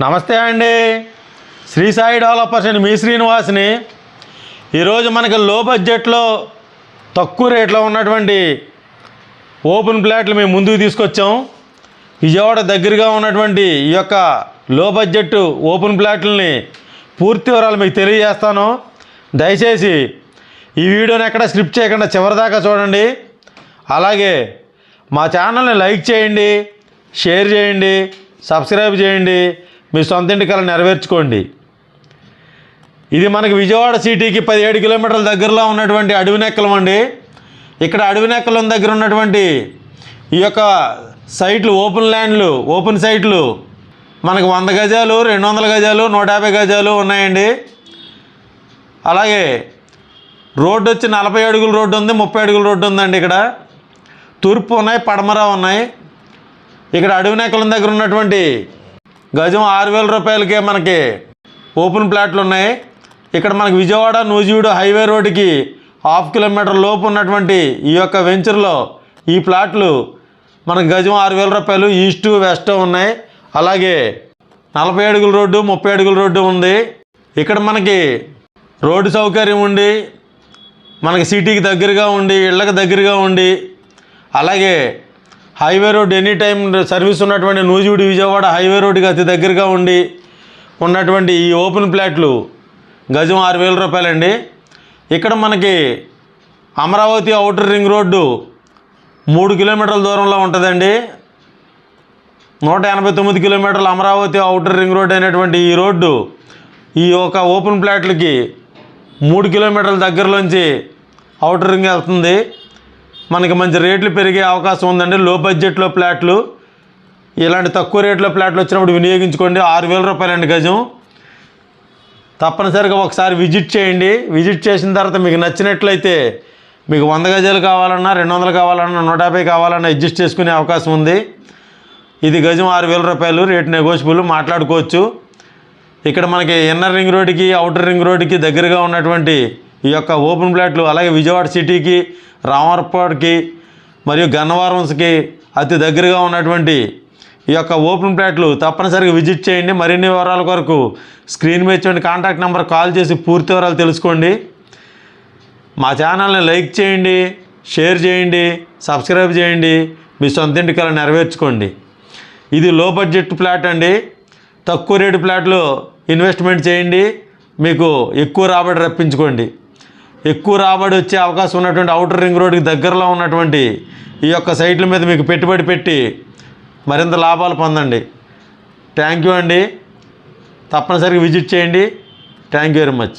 నమస్తే అండి. Shri Sai developers and మీ శ్రీనివాస్ని. ఈరోజు మనకి లో బడ్జెట్లో తక్కువ రేట్లో ఉన్నటువంటి ఓపెన్ ప్లాట్లు మేము ముందుకు తీసుకొచ్చాం. విజయవాడ దగ్గరగా ఉన్నటువంటి ఈ యొక్క లో బడ్జెట్ ఓపెన్ ప్లాట్లని పూర్తి వివరాలు మీకు తెలియజేస్తాను. దయచేసి ఈ వీడియోని ఎక్కడ స్లిప్ చేయకుండా చివరిదాకా చూడండి. అలాగే మా ఛానల్ని లైక్ చేయండి షేర్ చేయండి సబ్స్క్రైబ్ చేయండి మీ సొంత ఇంటి కళ నెరవేర్చుకోండి. ఇది మనకి విజయవాడ సిటీకి పదిహేడు కిలోమీటర్ల దగ్గరలో ఉన్నటువంటి అడవినెక్కలం అండి. ఇక్కడ అడవినెక్కలం దగ్గర ఉన్నటువంటి ఈ యొక్క సైట్లు ఓపెన్ ల్యాండ్లు ఓపెన్ సైట్లు మనకు వంద గజాలు రెండు వందల గజాలు నూట యాభై గజాలు ఉన్నాయండి. అలాగే రోడ్డు వచ్చి నలభై అడుగుల రోడ్డు ఉంది ముప్పై అడుగుల రోడ్డు ఉందండి ఇక్కడ. తూర్పు ఉన్నాయి పడమర ఉన్నాయి. ఇక్కడ అడవినెక్కలం దగ్గర ఉన్నటువంటి గజం ఆరు వేల రూపాయలకే మనకి ఓపెన్ ప్లాట్లు ఉన్నాయి. ఇక్కడ మనకి విజయవాడ నూజివీడు హైవే రోడ్డుకి హాఫ్ కిలోమీటర్ లోపు ఉన్నటువంటి ఈ యొక్క వెంచర్లో ఈ ప్లాట్లు మనకు గజం ఆరు వేల రూపాయలు ఈస్ట్ వెస్ట్ ఉన్నాయి. అలాగే నలభై అడుగుల రోడ్డు ముప్పై అడుగుల రోడ్డు ఉంది. ఇక్కడ మనకి రోడ్డు సౌకర్యం ఉండి మనకి సిటీకి దగ్గరగా ఉండి ఇళ్ళకి దగ్గరగా ఉండి అలాగే highway road any time service ఉన్నటువంటి నూజివీడు విజయవాడ హైవే రోడ్డుకి అతి దగ్గరగా ఉండి ఉన్నటువంటి ఈ ఓపెన్ ప్లాట్లు గజం ఆరు వేల రూపాయలండి. ఇక్కడ మనకి అమరావతి అవుటర్ రింగ్ రోడ్డు మూడు కిలోమీటర్ల దూరంలో ఉంటుందండి. నూట ఎనభై తొమ్మిది కిలోమీటర్ల అమరావతి అవుటర్ రింగ్ రోడ్ అయినటువంటి ఈ రోడ్డు ఈ యొక్క ఓపెన్ ప్లాట్లకి మూడు కిలోమీటర్ల దగ్గరలోంచి అవుటర్ రింగ్ వెళ్తుంది. మనకి మంచి రేట్లు పెరిగే అవకాశం ఉందండి. లో బడ్జెట్లో ప్లాట్లు. ఇలాంటి తక్కువ రేట్లో ప్లాట్లు వచ్చినప్పుడు వినియోగించుకోండి. ఆరు వేల రూపాయలండి గజం. తప్పనిసరిగా ఒకసారి విజిట్ చేయండి. విజిట్ చేసిన తర్వాత మీకు నచ్చినట్లయితే మీకు వంద గజాలు కావాలన్నా రెండు వందలు కావాలన్నా నూట యాభై కావాలన్నా అడ్జస్ట్ చేసుకునే అవకాశం ఉంది. ఇది గజం ఆరు వేల రూపాయలు. రేట్ నెగోషియబుల్ మాట్లాడుకోవచ్చు. ఇక్కడ మనకి ఇన్నర్ రింగ్ రోడ్డుకి అవుటర్ రింగ్ రోడ్డుకి దగ్గరగా ఉన్నటువంటి ఈ యొక్క ఓపెన్ ప్లాట్లు అలాగే విజయవాడ సిటీకి రామర్పాడ్కి మరియు గన్నవరంస్కి అతి దగ్గరగా ఉన్నటువంటి ఈ యొక్క ఓపెన్ ప్లాట్లు తప్పనిసరిగా విజిట్ చేయండి. మరిన్ని వివరాల కొరకు స్క్రీన్ మీద చూడండి కాంటాక్ట్ నెంబర్ కాల్ చేసి పూర్తి వివరాలు తెలుసుకోండి. మా ఛానల్ని లైక్ చేయండి షేర్ చేయండి సబ్స్క్రైబ్ చేయండి. మీ సొంత ఇంటి కళ నెరవేర్చుకోండి. ఇది లో బడ్జెట్ ప్లాట్ అండి. తక్కువ రేటు ప్లాట్లు ఇన్వెస్ట్మెంట్ చేయండి. మీకు ఎక్కువ రాబడి రప్పించుకోండి. ఎక్కువ రాబడి వచ్చే అవకాశం ఉన్నటువంటి అవుటర్ రింగ్ రోడ్కి దగ్గరలో ఉన్నటువంటి ఈ యొక్క సైట్ల మీద మీకు పెట్టుబడి పెట్టి మరింత లాభాలు పొందండి. థ్యాంక్ యూ అండి. తప్పనిసరిగా విజిట్ చేయండి. Thank you very much